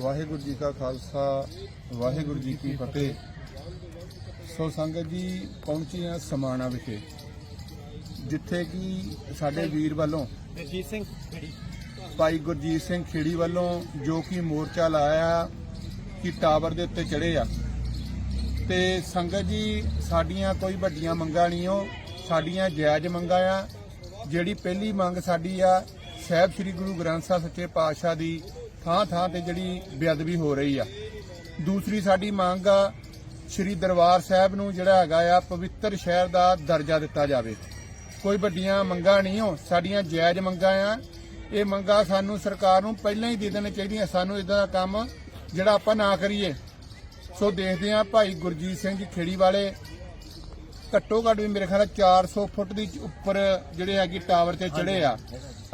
ਵਾਹਿਗੁਰੂ ਜੀ ਕਾ ਖਾਲਸਾ ਵਾਹਿਗੁਰੂ ਜੀ ਕੀ ਫਤਿਹ। ਸੋ ਸੰਗਤ ਜੀ ਪਹੁੰਚੇ ਆ ਸਮਾਣਾ ਵਿਖੇ ਜਿੱਥੇ ਕਿ ਸਾਡੇ ਵੀਰ ਵੱਲੋਂ ਜਗਜੀਤ ਸਿੰਘ ਖੇੜੀ। ਭਾਈ ਗੁਰਜੀਤ ਸਿੰਘ ਖੇੜੀ ਵੱਲੋਂ ਜੋ ਕਿ ਮੋਰਚਾ ਲਾਇਆ ਕਿ ਟਾਵਰ ਦੇ ਉੱਤੇ ਚੜੇ ਆ। ਤੇ ਸੰਗਤ ਜੀ ਸਾਡੀਆਂ ਕੋਈ ਵੱਡੀਆਂ ਮੰਗਾਂ ਨਹੀਂ ਉਹ ਸਾਡੀਆਂ ਜਾਇਜ਼ ਮੰਗਾਂ ਆ। ਜਿਹੜੀ ਪਹਿਲੀ ਮੰਗ ਸਾਡੀ ਆ ਸਾਹਿਬ ਸ੍ਰੀ ਗੁਰੂ ਗ੍ਰੰਥ ਸਾਹਿਬ ਸੱਚੇ ਪਾਤਸ਼ਾਹ ਦੀ ਥਾਂ ਥਾਂ ਤੇ ਜਿਹੜੀ ਬੇਅਦਬੀ ਹੋ ਰਹੀ ਆ। ਦੂਸਰੀ ਸਾਡੀ ਮੰਗ ਆ, ਸ੍ਰੀ ਦਰਬਾਰ ਸਾਹਿਬ ਨੂੰ ਜਿਹੜਾ ਹੈਗਾ ਆ, ਪਵਿੱਤਰ ਸ਼ਹਿਰ ਦਾ ਦਰਜਾ ਦਿੱਤਾ ਜਾਵੇ। ਕੋਈ ਵੱਡੀਆਂ ਮੰਗਾਂ ਨਹੀਂ ਹੋ, ਸਾਡੀਆਂ ਜਾਇਜ਼ ਮੰਗਾਂ ਆ। ਇਹ ਮੰਗਾਂ ਸਾਨੂੰ ਸਰਕਾਰ ਨੂੰ ਪਹਿਲਾਂ ਹੀ ਦੇ ਦੇਣੀ ਚਾਹੀਦੀਆਂ। ਸਾਨੂੰ ਇਦਾਂ ਦਾ ਕੰਮ ਜਿਹੜਾ ਆਪਾਂ ਨਾ ਕਰੀਏ। ਸੋ ਦੇਖਦੇ ਆ ਭਾਈ ਗੁਰਜੀਤ ਸਿੰਘ ਜੀ ਖੇੜੀ ਵਾਲੇ ਘੱਟੋ ਘੱਟ ਵੀ ਮੇਰੇ ਖਿਆਲ ਨਾਲ 400 ਫੁੱਟ ਦੀ ਉੱਪਰ ਜਿਹੜੇ ਹੈਗੀ ਟਾਵਰ ਤੇ ਚੜੇ ਆ।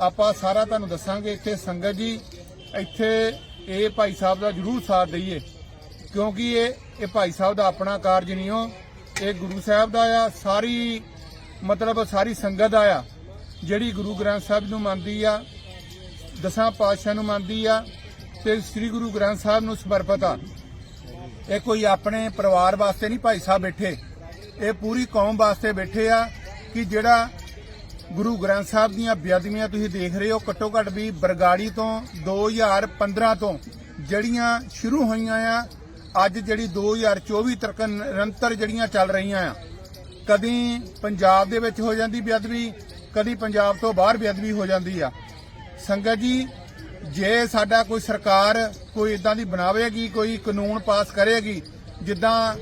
ਆਪਾਂ ਸਾਰਾ ਤੁਹਾਨੂੰ ਦੱਸਾਂਗੇ ਇੱਥੇ ਸੰਗਤ ਜੀ, ਇੱਥੇ ਇਹ ਭਾਈ ਸਾਹਿਬ ਦਾ ਜਰੂਰ ਸਾਥ ਦਈਏ, ਕਿਉਂਕਿ ਇਹ ਇਹ ਭਾਈ ਸਾਹਿਬ ਦਾ ਆਪਣਾ ਕਾਰਜ ਨਹੀਂ ਹੋ ਇਹ ਗੁਰੂ ਸਾਹਿਬ ਦਾ ਆ, ਸਾਰੀ ਮਤਲਬ ਸਾਰੀ ਸੰਗਤ ਦਾ ਆ, ਜਿਹੜੀ ਗੁਰੂ ਗ੍ਰੰਥ ਸਾਹਿਬ ਨੂੰ ਮੰਨਦੀ ਆ, ਦਸਾਂ ਪਾਤਸ਼ਾਹ ਨੂੰ ਮੰਨਦੀ ਆ, ਤੇ ਸ੍ਰੀ ਗੁਰੂ ਗ੍ਰੰਥ ਸਾਹਿਬ ਨੂੰ ਸਮਰਪਿਤ ਆ। ਇਹ ਕੋਈ ਆਪਣੇ ਪਰਿਵਾਰ ਵਾਸਤੇ ਨਹੀਂ ਭਾਈ ਸਾਹਿਬ ਬੈਠੇ। ਇਹ ਪੂਰੀ ਕੌਮ ਵਾਸਤੇ ਬੈਠੇ ਆ ਕਿ ਜਿਹੜਾ ਗੁਰੂ ਗ੍ਰੰਥ ਸਾਹਿਬ ਦੀਆਂ ਬੇਅਦਬੀਆਂ ਤੁਸੀਂ ਦੇਖ ਰਹੇ ਹੋ, ਘੱਟੋ ਘੱਟ ਵੀ ਬਰਗਾੜੀ ਤੋਂ 2015 ਤੋਂ ਜਿਹੜੀਆਂ ਸ਼ੁਰੂ ਹੋਈਆਂ ਆ, ਅੱਜ ਜਿਹੜੀ 2024 ਤੱਕ ਨਿਰੰਤਰ ਜਿਹੜੀਆਂ ਚੱਲ ਰਹੀਆਂ ਆ। ਕਦੀ ਪੰਜਾਬ ਦੇ ਵਿੱਚ ਹੋ ਜਾਂਦੀ ਬੇਅਦਬੀ, ਕਦੀ ਪੰਜਾਬ ਤੋਂ ਬਾਹਰ ਬੇਅਦਬੀ ਹੋ ਜਾਂਦੀ ਆ। ਸੰਗਤ ਜੀ, ਜੇ ਸਾਡਾ ਕੋਈ ਸਰਕਾਰ ਕੋਈ ਇਦਾਂ ਦੀ ਬਣਾਵੇਗੀ, ਕੋਈ ਕਾਨੂੰਨ ਪਾਸ ਕਰੇਗੀ, ਜਿੱਦਾਂ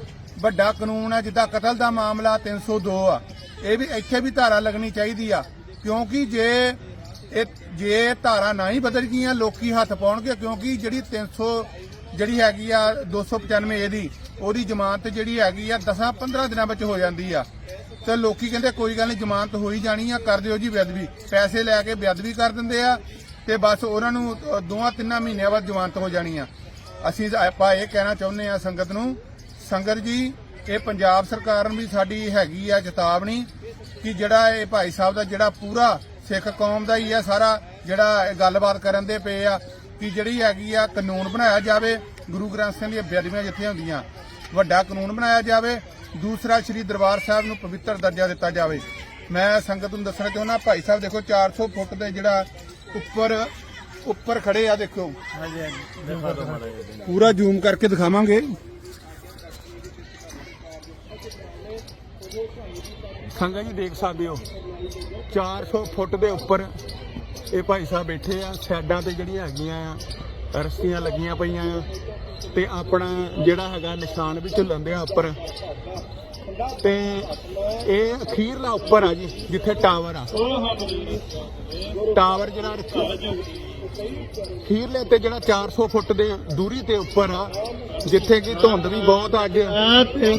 ਵੱਡਾ ਕਾਨੂੰਨ ਆ ਜਿੱਦਾਂ ਕਤਲ ਦਾ ਮਾਮਲਾ 302 ਆ। ਇਹ ਵੀ ਇੱਥੇ ਵੀ ਧਾਰਾ ਲੱਗਣੀ ਚਾਹੀਦੀ ਆ ਕਿਉਂਕਿ ਜੇ ਇਹ ਜੇ ਧਾਰਾ ਨਾ ਹੀ ਬਦਲ ਗਈਆਂ ਲੋਕੀ ਹੱਥ ਪਾਉਣਗੇ ਕਿਉਂਕਿ ਜਿਹੜੀ 300 ਜਿਹੜੀ ਹੈਗੀ ਆ 295 ਇਹਦੀ ਉਹਦੀ ਜ਼ਮਾਨਤ ਜਿਹੜੀ ਹੈਗੀ ਆ 10-15 ਦਿਨਾਂ ਵਿੱਚ ਹੋ ਜਾਂਦੀ ਆ। ਤੇ ਲੋਕੀ ਕਹਿੰਦੇ ਕੋਈ ਗੱਲ ਨਹੀਂ ਜ਼ਮਾਨਤ ਹੋਈ ਜਾਣੀ ਆ ਕਰ ਦਿਓ ਜੀ ਬੇਅਦਬੀ। ਪੈਸੇ ਲੈ ਕੇ ਬੇਅਦਬੀ ਕਰ ਦਿੰਦੇ ਆ ਤੇ ਬਸ ਉਹਨਾਂ ਨੂੰ ਅ, ਤਿੰਨਾਂ ਮਹੀਨਿਆਂ ਬਾਅਦ ਜ਼ਮਾਨਤ ਹੋ ਜਾਣੀ ਆ। ਅਸੀਂ ਆਪਾਂ ਇਹ ਕਹਿਣਾ ਚਾਹੁੰਦੇ ਆ ਸੰਗਤ ਨੂੰ ਸੰਗਤ ਜੀ ਇਹ ਪੰਜਾਬ ਸਰਕਾਰ ਨੂੰ ਵੀ ਸਾਡੀ ਹੈਗੀ ਆ ਚੇਤਾਵਨੀ ਕਿ ਜਿਹੜਾ ਇਹ ਭਾਈ ਸਾਹਿਬ ਦਾ ਜਿਹੜਾ ਪੂਰਾ ਸਿੱਖ ਕੌਮ ਦਾ ਹੀ ਆ ਸਾਰਾ ਜਿਹੜਾ ਗੱਲਬਾਤ ਕਰਨ ਦੇ ਪਏ ਆ ਕਿ ਜਿਹੜੀ ਹੈਗੀ ਆ ਕਾਨੂੰਨ ਬਣਾਇਆ ਜਾਵੇ ਗੁਰੂ ਗ੍ਰੰਥ ਸਾਹਿਬ ਦੀਆਂ ਬੇਅਦਬੀਆਂ ਜਿੱਥੇ ਹੁੰਦੀਆਂ ਵੱਡਾ ਕਾਨੂੰਨ ਬਣਾਇਆ ਜਾਵੇ ਦੂਸਰਾ ਸ੍ਰੀ ਦਰਬਾਰ ਸਾਹਿਬ ਨੂੰ ਪਵਿੱਤਰ ਦਰਜਾ ਦਿੱਤਾ ਜਾਵੇ। ਮੈਂ ਸੰਗਤ ਨੂੰ ਦੱਸਣਾ ਚਾਹੁੰਦਾ ਭਾਈ ਸਾਹਿਬ ਦੇਖੋ 400 ਫੁੱਟ ਦੇ ਜਿਹੜਾ ਉੱਪਰ ਉੱਪਰ ਖੜੇ ਆ ਦੇਖੋ। ਪੂਰਾ ਜ਼ੂਮ ਕਰਕੇ ਦਿਖਾਵਾਂਗੇ। ਸੰਗਤ ਜੀ ਦੇਖ ਸਕਦੇ ਹੋ 400 ਫੁੱਟ ਦੇ ਉੱਪਰ ਇਹ ਭਾਈ ਸਾਹਿਬ ਬੈਠੇ ਆ ਸਾਈਡਾਂ ਤੇ ਜਿਹੜੀਆਂ ਹੈਗੀਆਂ ਆ ਰੱਸੀਆਂ ਲੱਗੀਆਂ ਪਈਆਂ ਆ ਤੇ ਆਪਣਾ ਜਿਹੜਾ ਹੈਗਾ ਨਿਸ਼ਾਨ ਵੀ ਝੁੱਲਣ ਦੇ ਉੱਪਰ। ਤੇ ਇਹ ਅਖੀਰਲਾ ਉੱਪਰ ਆ ਜੀ, ਜਿੱਥੇ ਟਾਵਰ ਆ। ਟਾਵਰ ਜਿਹੜਾ ਅਖੀਰਲੇ ਤੇ ਜਿਹੜਾ 400 ਫੁੱਟ ਦੇ ਦੂਰੀ ਤੇ ਉੱਪਰ ਆ, ਜਿੱਥੇ ਕਿ ਧੁੰਦ ਵੀ ਬਹੁਤ ਅੱਜ,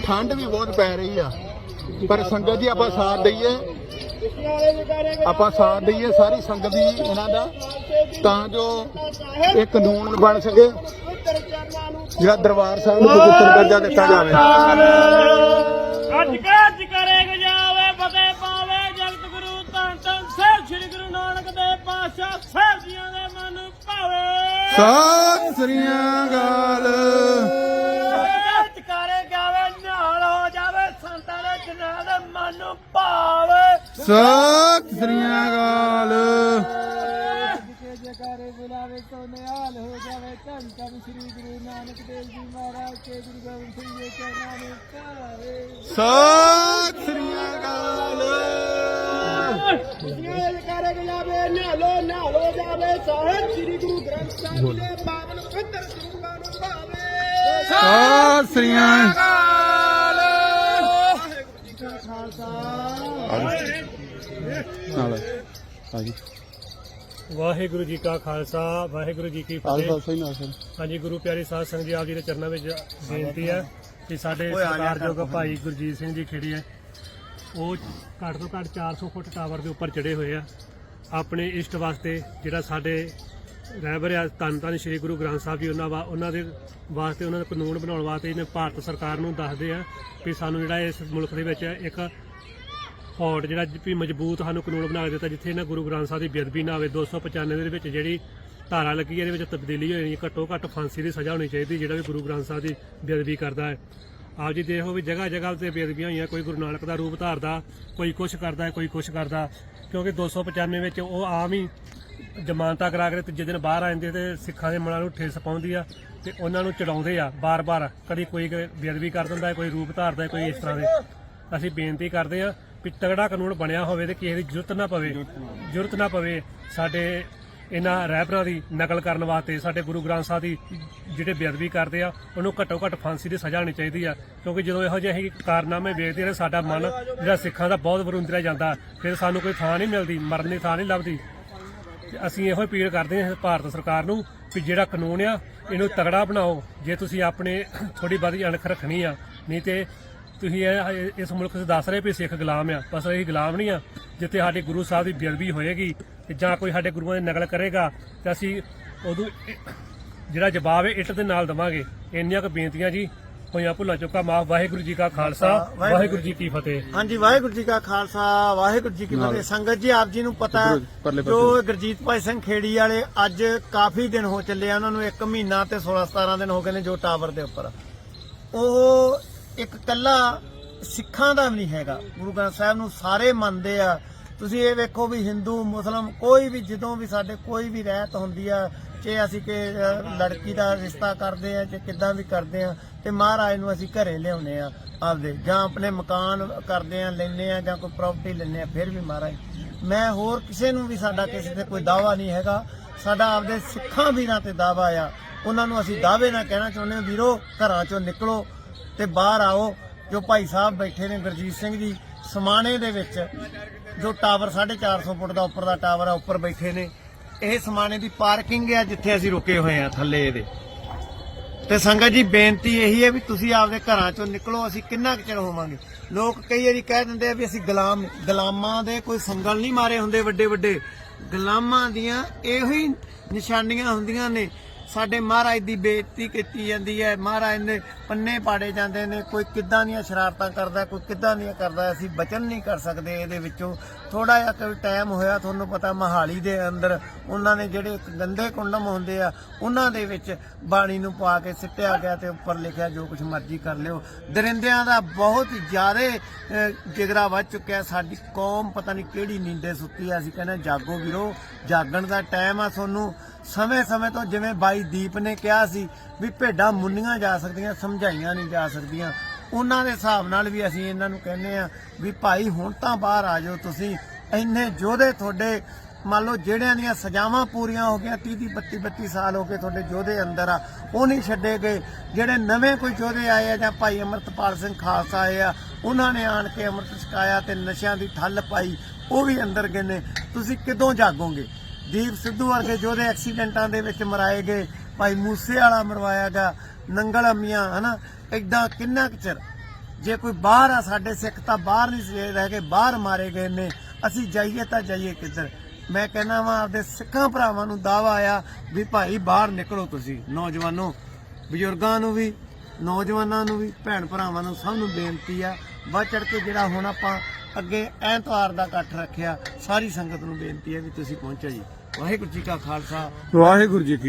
ਠੰਡ ਵੀ ਬਹੁਤ ਪੈ ਰਹੀ ਆ। ਪਰ ਸੰਗਤ ਜੀ ਆਪਾਂ ਸਾਥ ਦਈਏ। ਆਪਾਂ ਸਾਥ ਦਈਏ ਸਾਰੀ ਸੰਗਤ ਦੀ ਇਹਨਾਂ ਦਾ। ਤਾਂ ਜੋ ਇਹ ਕਾਨੂੰਨ ਬਣ ਸਕੇ। ਜਿਹੜਾ ਦਰਬਾਰ ਸਾਹਿਬ ਨੂੰ ਪਵਿੱਤਰ ਦਰਜਾ ਦਿੱਤਾ ਜਾਵੇ। ਅੱਜ ਕੱਜ ਕਰੇ ਗਜਾਵੇ ਫਤਿਹ ਪਾਵੇ ਜਗਤ ਗੁਰੂ ਧੰਨ ਧੰਨ ਸਾਹਿਬ ਸ੍ਰੀ ਗੁਰੂ ਨਾਨਕ ਦੇਵ ਪਾਤਸ਼ਾਹ ਸਾਹਿਬ ਜੀਆਂ ਦੇ ਮਨ ਭਾਵੇ। ਸਤਿ ਸ੍ਰੀ ਅਕਾਲ। ਸਤਿ ਸ੍ਰੀ ਅਕਾਲ। ਜੈਕਾਰੇ ਬੁਲਾਵੇ ਸੋ ਨਿਹਾਲ ਹੋ ਜਾਵੇ ਧੰਨ ਧੰਨ ਸ੍ਰੀ ਗੁਰੂ ਨਾਨਕ ਦੇਵ ਜੀ ਮਹਾਰਾਜ ਕੇ ਗੁਰੂ ਗੋਬਿੰਦ ਸਿੰਘ ਜੀ ਕੇ ਨਾਮ ਪਾਵੇ ਸਤਿ ਸ੍ਰੀ ਅਕਾਲ। ਜੈਕਾਰੇ ਬੁਲਾਵੇ ਨਾਲੋ ਨਾਲੋ ਜਾਵੇ ਸਾਹਿਬ ਸ੍ਰੀ ਗੁਰੂ ਗ੍ਰੰਥ ਸਾਹਿਬ ਦੇ ਪਾਵਨ ਪਵਿੱਤਰ ਸਰੂਪਾਂ ਨੂੰ ਪਾਵੇ ਸਤਿ ਸ੍ਰੀ ਅਕਾਲ। ਵਾਹਿਗੁਰੂ ਜੀ ਕਾ ਖਾਲਸਾ ਨਾਲ ਹਾਂਜੀ। ਵਾਹਿਗੁਰੂ ਜੀ ਕਾ ਖਾਲਸਾ ਵਾਹਿਗੁਰੂ ਜੀ ਕੀ ਆਲ ਫਤਿਹ। ਸਹੀ ਨਾਲ ਸਰ ਹਾਂਜੀ ਗੁਰੂ ਪਿਆਰੀ ਸਾਧ ਸੰਗਤ ਜੀ ਆਪ ਜੀ ਦੇ ਚਰਨਾਂ ਵਿੱਚ ਬੇਨਤੀ ਹੈ ਕਿ ਸਾਡੇ ਸਤਿਕਾਰਯੋਗ ਭਾਈ ਗੁਰਜੀਤ ਸਿੰਘ ਜੀ ਖੇੜੀ ਹੈ। ਉਹ ਘੱਟ ਤੋਂ ਘੱਟ 400 ਫੁੱਟ ਟਾਵਰ ਦੇ ਉੱਪਰ ਚੜੇ ਹੋਏ ਆ। ਆਪਣੇ ਇਸ਼ਟ ਵਾਸਤੇ ਜਿਹੜਾ ਸਾਡੇ ਰਹਿਬਰ ਆ ਧੰਨ ਧੰਨ ਸ੍ਰੀ ਗੁਰੂ ਗ੍ਰੰਥ ਸਾਹਿਬ ਜੀ ਉਹਨਾਂ ਵਾ ਉਹਨਾਂ ਦੇ ਵਾਸਤੇ ਉਹਨਾਂ ਦਾ ਕਾਨੂੰਨ ਬਣਾਉਣ ਵਾਸਤੇ ਇਹਨੇ ਭਾਰਤ ਸਰਕਾਰ ਨੂੰ ਦੱਸਦੇ ਆ ਕਿ ਸਾਨੂੰ ਜਿਹੜਾ ਇਸ ਮੁਲਕ ਦੇ ਵਿੱਚ ਇੱਕ ਫੌਟ ਜਿਹੜਾ ਵੀ ਮਜ਼ਬੂਤ ਸਾਨੂੰ ਕਾਨੂੰਨ ਬਣਾ ਕੇ ਦਿੱਤਾ, ਜਿੱਥੇ ਇਹਨਾਂ ਗੁਰੂ ਗ੍ਰੰਥ ਸਾਹਿਬ ਦੀ ਬੇਅਦਬੀ ਨਾ ਹੋਵੇ 295 ਦੇ ਵਿੱਚ ਜਿਹੜੀ ਧਾਰਾ ਲੱਗੀ ਇਹਦੇ ਵਿੱਚ ਤਬਦੀਲੀ ਹੋਣੀ ਘੱਟੋ ਘੱਟ ਫਾਂਸੀ ਦੀ ਸਜ਼ਾ ਹੋਣੀ ਚਾਹੀਦੀ, ਜਿਹੜਾ ਵੀ ਗੁਰੂ ਗ੍ਰੰਥ ਸਾਹਿਬ ਦੀ ਬੇਅਦਬੀ ਕਰਦਾ ਹੈ। ਆਪ ਜੀ ਦੇਖੋ ਵੀ ਜਗ੍ਹਾ ਜਗ੍ਹਾ ਤੇ ਬੇਅਦਬੀਆਂ ਹੋਈਆਂ, ਕੋਈ ਗੁਰੂ ਨਾਨਕ ਦਾ ਰੂਪ ਧਾਰਦਾ, ਕੋਈ ਕੁਛ ਕਰਦਾ, ਕੋਈ ਕੁਛ ਕਰਦਾ, ਕਿਉਂਕਿ 295 ਵਿੱਚ ਉਹ ਆਮ ਹੀ ਜਮਾਨਤਾ ਕਰਾ ਕੇ ਤੀਜੇ ਦਿਨ ਬਾਹਰ ਆ ਜਾਂਦੇ ਤੇ ਸਿੱਖਾਂ ਦੇ ਮਨਾਂ ਨੂੰ ਠੇਸ ਪਾਉਂਦੀ ਆ ਤੇ ਉਹਨਾਂ ਨੂੰ ਚੜਾਉਂਦੇ ਆ ਬਾਰ-ਬਾਰ, ਕਦੀ ਕੋਈ ਬੇਅਦਬੀ ਕਰ ਦਿੰਦਾ ਕੋਈ ਰੂਪ ਧਾਰਦਾ ਕੋਈ ਇਸ ਤਰ੍ਹਾਂ ਦੇ। ਅਸੀਂ ਬੇਨਤੀ ਕਰਦੇ ਆ ਵੀ ਤਗੜਾ ਕਾਨੂੰਨ ਬਣਿਆ ਹੋਵੇ ਤੇ ਕਿਸੇ ਦੀ ਜ਼ਰੂਰਤ ਨਾ ਪਵੇ ਜ਼ਰੂਰਤ ਨਾ ਪਵੇ। ਸਾਡੇ ਇਹਨਾਂ ਰਹਿਬਰਾਂ ਦੀ ਨਕਲ ਕਰਨ ਵਾਸਤੇ ਸਾਡੇ ਗੁਰੂ ਗ੍ਰੰਥ ਸਾਹਿਬ ਦੀ ਜਿਹੜੇ ਬੇਅਦਬੀ ਕਰਦੇ ਆ ਉਹਨੂੰ ਘੱਟੋ ਘੱਟ ਫਾਂਸੀ ਦੀ ਸਜ਼ਾ ਹੋਣੀ ਚਾਹੀਦੀ ਆ। ਕਿਉਂਕਿ ਜਦੋਂ ਇਹੋ ਜਿਹੇ ਕਾਰਨਾਮੇ ਵੇਖਦੇ ਨੇ ਸਾਡਾ ਮਨ ਜਿਹੜਾ ਸਿੱਖਾਂ ਦਾ ਬਹੁਤ ਵਰੁੰਦਰਿਆ ਜਾਂਦਾ ਫਿਰ ਸਾਨੂੰ ਕੋਈ ਥਾਂ ਨਹੀਂ ਮਿਲਦੀ ਮਰਨ ਦੀ ਥਾਂ ਨਹੀਂ ਲੱਭਦੀ। ਅਸੀਂ ਇਹੋ ਅਪੀਲ ਕਰਦੇ ਹਾਂ ਭਾਰਤ ਸਰਕਾਰ ਨੂੰ ਵੀ ਜਿਹੜਾ ਕਾਨੂੰਨ ਆ ਇਹਨੂੰ ਤਗੜਾ ਬਣਾਓ। ਜੇ ਤੁਸੀਂ ਆਪਣੇ ਥੋੜੀ ਬਹੁਤੀ ਅਣਖ ਰੱਖਣੀ ਆ ਨਹੀਂ ਤੇ ਤੁਸੀਂ ਇਹ ਇਸ ਮੁਲਕ 'ਚ ਦੱਸ ਰਹੇ ਵੀ ਸਿੱਖ ਗੁਲਾਮ ਆ ਬਸ ਅਸੀਂ ਗੁਲਾਮ ਨਹੀਂ ਆ। ਜਿੱਥੇ ਸਾਡੇ ਗੁਰੂ ਸਾਹਿਬ ਦੀ ਬੇਅਦਬੀ ਹੋਏਗੀ ਤੇ ਜਾਂ ਕੋਈ ਸਾਡੇ ਗੁਰੂਆਂ ਦੀ ਨਕਲ ਕਰੇਗਾ ਤੇ ਅਸੀਂ ਉਦੋਂ ਜਿਹੜਾ ਜਵਾਬ ਹੈ ਇੱਟ ਦੇ ਨਾਲ ਦਵਾਂਗੇ। ਇੰਨੀਆਂ ਕੁ ਬੇਨਤੀਆਂ ਜੀ ਹੋਈਆਂ ਭੁੱਲਾਂ ਚੁੱਕਾ ਮਾਫ ਵਾਹਿਗੁਰੂ ਜੀ ਕਾ ਖਾਲਸਾ ਵਾਹਿਗੁਰੂ ਜੀ ਕੀ ਫਤਿਹ। ਹਾਂਜੀ ਵਾਹਿਗੁਰੂ ਜੀ ਕਾ ਖਾਲਸਾ ਵਾਹਿਗੁਰੂ ਜੀ ਕੀ ਫਤਿਹ। ਸੰਗਤ ਜੀ ਆਪ ਜੀ ਨੂੰ ਪਤਾ ਜੋ ਗੁਰਜੀਤ ਭਾਈ ਸਿੰਘ ਖੇੜੀ ਵਾਲੇ ਅੱਜ ਕਾਫੀ ਦਿਨ ਹੋ ਚੱਲੇ ਆ ਉਹਨਾਂ ਨੂੰ 1 ਮਹੀਨਾ ਤੇ 16 17 ਦਿਨ ਹੋ ਗਏ ਨੇ ਜੋ ਟਾਵਰ ਦੇ ਉੱਪਰ। ਉਹ ਇੱਕ ਕੱਲਾ ਸਿੱਖਾਂ ਦਾ ਵੀ ਨਹੀਂ ਹੈਗਾ। ਗੁਰੂ ਗ੍ਰੰਥ ਸਾਹਿਬ ਨੂੰ ਸਾਰੇ ਮੰਨਦੇ ਆ। ਤੁਸੀਂ ਇਹ ਵੇਖੋ ਵੀ ਹਿੰਦੂ, ਮੁਸਲਮ ਕੋਈ ਵੀ, ਜਦੋਂ ਵੀ ਸਾਡੇ ਕੋਈ ਵੀ ਰਹਿਤ ਹੁੰਦੀ ਆ ਜੇ ਅਸੀਂ ਕਿ ਲੜਕੀ ਦਾ ਰਿਸ਼ਤਾ ਕਰਦੇ ਆ ਜੇ ਕਿੱਦਾਂ ਵੀ ਕਰਦੇ ਆ, ਤੇ ਮਹਾਰਾਜ ਨੂੰ ਅਸੀਂ ਘਰੇ ਲਿਆਉਨੇ ਆ ਆਪਦੇ, ਜਾਂ ਆਪਣੇ ਮਕਾਨ ਕਰਦੇ ਆ ਲੈਨੇ ਆ, ਜਾਂ ਕੋਈ ਪ੍ਰਾਪਰਟੀ ਲੈਨੇ ਆ, ਫਿਰ ਵੀ ਮਹਾਰਾਜ। ਮੈਂ ਹੋਰ ਕਿਸੇ ਨੂੰ ਵੀ ਸਾਡਾ ਕਿਸੇ ਤੇ ਕੋਈ ਦਾਵਾ ਨਹੀਂ ਹੈਗਾ। ਸਾਡਾ ਆਪਦੇ ਸਿੱਖਾਂ ਵੀਰਾਂ ਤੇ ਦਾਵਾ ਆ। ਉਹਨਾਂ ਨੂੰ ਅਸੀਂ ਦਾਅਵੇ ਨਾਲ ਕਹਿਣਾ ਚਾਹੁੰਦੇ ਹਾਂ ਵੀਰੋ, ਘਰਾਂ ਚੋਂ ਨਿਕਲੋ ਤੇ ਬਾਹਰ ਆਓ, ਜੋ ਭਾਈ ਸਾਹਿਬ ਬੈਠੇ ਨੇ ਗੁਰਜੀਤ ਸਿੰਘ ਜੀ, ਸਮਾਣੇ ਦੇ ਵਿੱਚ, ਜੋ ਟਾਵਰ 450 ਫੁੱਟ ਦਾ ਉੱਪਰ ਦਾ ਟਾਵਰ ਆ, ਉੱਪਰ ਬੈਠੇ ਨੇ। ਇਹ ਸਮਾਣੇ ਦੀ ਪਾਰਕਿੰਗ ਆ, ਜਿੱਥੇ ਅਸੀਂ ਰੁਕੇ ਹੋਏ ਆ ਥੱਲੇ ਇਹਦੇ। ਤੇ ਸੰਗਤ ਜੀ, ਬੇਨਤੀ ਇਹੀ ਹੈ ਵੀ ਤੁਸੀਂ ਆਪਦੇ ਘਰਾਂ ਚੋਂ ਨਿਕਲੋ, ਅਸੀਂ ਕਿੰਨਾ ਕੁ ਚਿਰ ਹੋਵਾਂਗੇ? ਲੋਕ ਕਈ ਵਾਰੀ ਕਹਿ ਦਿੰਦੇ ਆ ਵੀ ਅਸੀਂ ਗੁਲਾਮ, ਗੁਲਾਮਾਂ ਦੇ ਕੋਈ ਸੰਗਲ ਨਹੀਂ ਮਾਰੇ ਹੁੰਦੇ ਵੱਡੇ ਵੱਡੇ ਗੁਲਾਮਾਂ ਦੀਆਂ ਇਹੋ ਹੀ ਨਿਸ਼ਾਨੀਆਂ ਹੁੰਦੀਆਂ ਨੇ ਸਾਡੇ ਮਹਾਰਾਜ ਦੀ ਬੇਇੱਜ਼ਤੀ ਕੀਤੀ ਜਾਂਦੀ ਹੈ। ਮਹਾਰਾਜ ਨੇ ਪੰਨੇ ਪਾੜੇ ਜਾਂਦੇ ਨੇ, ਕੋਈ ਕਿੱਦਾਂ ਦੀਆਂ ਸ਼ਰਾਰਤਾਂ ਕਰਦਾ, ਕੋਈ ਕਿੱਦਾਂ ਦੀਆਂ ਕਰਦਾ, ਅਸੀਂ ਬਚਨ ਨਹੀਂ ਕਰ ਸਕਦੇ ਇਹਦੇ ਵਿੱਚੋਂ। ਥੋੜਾ ਜਿਹਾ ਕੋਈ ਟਾਈਮ ਹੋਇਆ, ਤੁਹਾਨੂੰ ਪਤਾ ਮਹਾਲੀ ਦੇ ਅੰਦਰ ਉਹਨਾਂ ਨੇ ਜਿਹੜੇ ਗੰਦੇ ਕੁੰਡਮ ਹੁੰਦੇ ਆ, ਉਹਨਾਂ ਦੇ ਵਿੱਚ ਬਾਣੀ ਨੂੰ ਪਾ ਕੇ ਸਿੱਟਿਆ ਗਿਆ ਤੇ ਉੱਪਰ ਲਿਖਿਆ, ਜੋ ਕੁਝ ਮਰਜ਼ੀ ਕਰ ਲਿਓ। ਦਰਿੰਦਿਆਂ ਦਾ ਬਹੁਤ ਜ਼ਿਆਦਾ ਜਿਗਰਾ ਵੱਜ ਚੁੱਕਿਆ। ਸਾਡੀ ਕੌਮ ਪਤਾ ਨਹੀਂ ਕਿਹੜੀ ਨੀਂਦੇ ਸੁੱਤੀ ਆ। ਅਸੀਂ ਕਹਿੰਦੇ ਜਾਗੋ ਵੀਰੋ, ਜਾਗਣ ਦਾ ਟਾਈਮ ਆ ਤੁਹਾਨੂੰ। ਸਮੇਂ-ਸਮੇਂ ਤੋਂ ਜਿਵੇਂ ਬਾਈ ਦੀਪ ਨੇ ਕਿਹਾ ਸੀ ਵੀ ਭੇਡਾਂ ਮੁੰਨੀਆਂ ਜਾ ਸਕਦੀਆਂ, ਸਮਝਾਈਆਂ ਨਹੀਂ ਜਾ ਸਕਦੀਆਂ। ਉਹਨਾਂ ਦੇ ਹਿਸਾਬ ਨਾਲ ਵੀ ਅਸੀਂ ਇਹਨਾਂ ਨੂੰ ਕਹਿੰਦੇ ਆ ਵੀ ਭਾਈ ਹੁਣ ਤਾਂ ਬਾਹਰ ਆ ਜਾਓ ਤੁਸੀਂ। ਇੰਨੇ ਯੋਧੇ ਤੁਹਾਡੇ, ਮੰਨ ਲਓ ਜਿਹੜਿਆਂ ਦੀਆਂ ਸਜ਼ਾਵਾਂ ਪੂਰੀਆਂ ਹੋ ਗਈਆਂ 30 32 32 ਸਾਲ ਹੋ ਗਏ ਤੁਹਾਡੇ ਯੋਧੇ ਅੰਦਰ ਆ, ਉਹ ਨਹੀਂ ਛੱਡੇ ਗਏ। ਜਿਹੜੇ ਨਵੇਂ ਕੋਈ ਯੋਧੇ ਆਏ ਆ ਜਾਂ ਭਾਈ ਅਮਰਤਪਾਲ ਸਿੰਘ ਖਾਲਸਾ ਆਏ ਆ, ਉਹਨਾਂ ਨੇ ਆਣ ਕੇ ਅੰਮ੍ਰਿਤ ਛਕਾਇਆ ਤੇ ਨਸ਼ਿਆਂ ਦੀ ਠੱਲ ਪਾਈ, ਉਹ ਵੀ ਅੰਦਰ ਗਏ ਨੇ। ਤੁਸੀਂ ਕਿਦੋਂ ਜਾਗੋਗੇ? ਦੀਪ ਸਿੱਧੂ ਵਰਗੇ ਯੋਧੇ ਐਕਸੀਡੈਂਟਾਂ ਦੇ ਵਿੱਚ ਮਰਾਏ ਗਏ, ਭਾਈ ਮੂਸੇ ਵਾਲਾ ਮਰਵਾਇਆ ਗਿਆ, ਨੰਗਲ ਅੰਮੀਆਂ, ਹਨਾ? ਐਦਾਂ ਕਿੰਨਾ ਕੁ ਚਿਰ? ਜੇ ਕੋਈ ਬਾਹਰ ਆ ਸਾਡੇ ਸਿੱਖ ਤਾਂ ਬਾਹਰ ਨਹੀਂ ਰਹਿ ਕੇ ਬਾਹਰ ਮਾਰੇ ਗਏ ਨੇ। ਅਸੀਂ ਜਾਈਏ ਤਾਂ ਜਾਈਏ ਕਿੱਧਰ? ਮੈਂ ਕਹਿੰਦਾ ਵਾਂ, ਆਪਦੇ ਸਿੱਖਾਂ ਭਰਾਵਾਂ ਨੂੰ ਦਾਵਾ ਆ ਵੀ ਭਾਈ ਬਾਹਰ ਨਿਕਲੋ ਤੁਸੀਂ, ਨੌਜਵਾਨੋ। ਬਜ਼ੁਰਗਾਂ ਨੂੰ ਵੀ, ਨੌਜਵਾਨਾਂ ਨੂੰ ਵੀ, ਭੈਣ ਭਰਾਵਾਂ ਨੂੰ ਸਭ ਨੂੰ ਬੇਨਤੀ ਆ। ਵੱਧ ਚੜ ਕੇ ਜਿਹੜਾ ਹੁਣ ਆਪਾਂ ਅੱਗੇ ਐਤਵਾਰ ਦਾ ਇਕੱਠ ਰੱਖਿਆ, ਸਾਰੀ ਸੰਗਤ ਨੂੰ ਬੇਨਤੀ ਹੈ ਵੀ ਤੁਸੀਂ ਪਹੁੰਚੋ ਜੀ। ਵਾਹਿਗੁਰੂ ਜੀ ਕਾ ਖਾਲਸਾ। ਵਾਹਿਗੁਰੂ ਜੀ ਕੀ